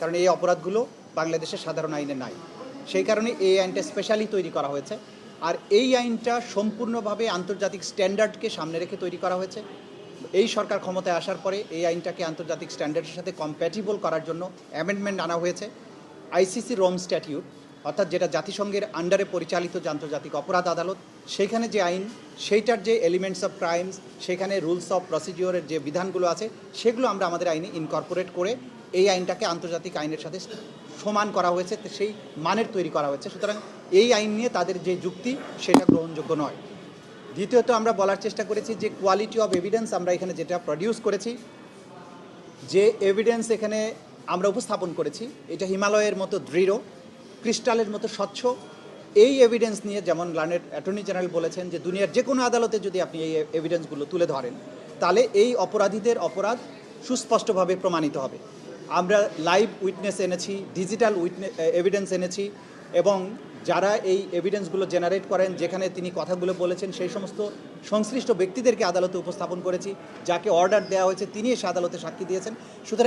কারণ এই অপরাধগুলো বাংলাদেশের সাধারণ আইনে নাই। সেই কারণে এই আইনটা স্পেশালি তৈরি করা হয়েছে। আর এই আইনটা সম্পূর্ণভাবে আন্তর্জাতিক স্ট্যান্ডার্ডকে সামনে রেখে তৈরি করা হয়েছে। এই সরকার ক্ষমতায় আসার পরে এই আইনটাকে আন্তর্জাতিক স্ট্যান্ডার্ডের সাথে কম্প্যাটিবল করার জন্য অ্যামেন্ডমেন্ট আনা হয়েছে। আইসিসি রোম স্ট্যাটিউট অর্থাৎ যেটা জাতিসংঘের আন্ডারে পরিচালিত আন্তর্জাতিক অপরাধ আদালত সেইখানে যে আইন, সেইটার যে এলিমেন্টস অফ ক্রাইমস সেখানে রুলস অফ প্রসিডিওরের যে বিধানগুলো আছে, সেগুলো আমরা আমাদের আইনে ইনকর্পোরেট করে এই আইনটাকে আন্তর্জাতিক আইনের সাথে সমান করা হয়েছে সেই মানের তৈরি করা হয়েছে। সুতরাং এই আইন নিয়ে তাদের যে যুক্তি, সেটা গ্রহণযোগ্য নয়। দ্বিতীয়ত আমরা বলার চেষ্টা করেছি যে কোয়ালিটি অফ এভিডেন্স আমরা এখানে যেটা প্রডিউস করেছি, যে এভিডেন্স এখানে আমরা উপস্থাপন করেছি, এটা হিমালয়ের মতো দৃঢ় ক্রিস্টালের মতো স্বচ্ছ। এই এভিডেন্স নিয়ে যেমন লার্নেড অ্যাটর্নি জেনারেল বলেছেন যে, দুনিয়ার যে কোনো আদালতে যদি আপনি এই এভিডেন্সগুলো তুলে ধরেন, তাহলে এই অপরাধীদের অপরাধ সুস্পষ্টভাবে প্রমাণিত হবে। আমরা লাইভ উইটনেস এনেছি ডিজিটাল উইটনে এভিডেন্স এনেছি এবং যারা এই এভিডেন্সগুলো জেনারেট করেন, যেখানে তিনি কথাগুলো বলেছেন, সেই সমস্ত সংশ্লিষ্ট ব্যক্তিদেরকে আদালতে উপস্থাপন করেছি, যাকে অর্ডার দেওয়া হয়েছে, তিনি এসে আদালতে সাক্ষী দিয়েছেন। সুতরাং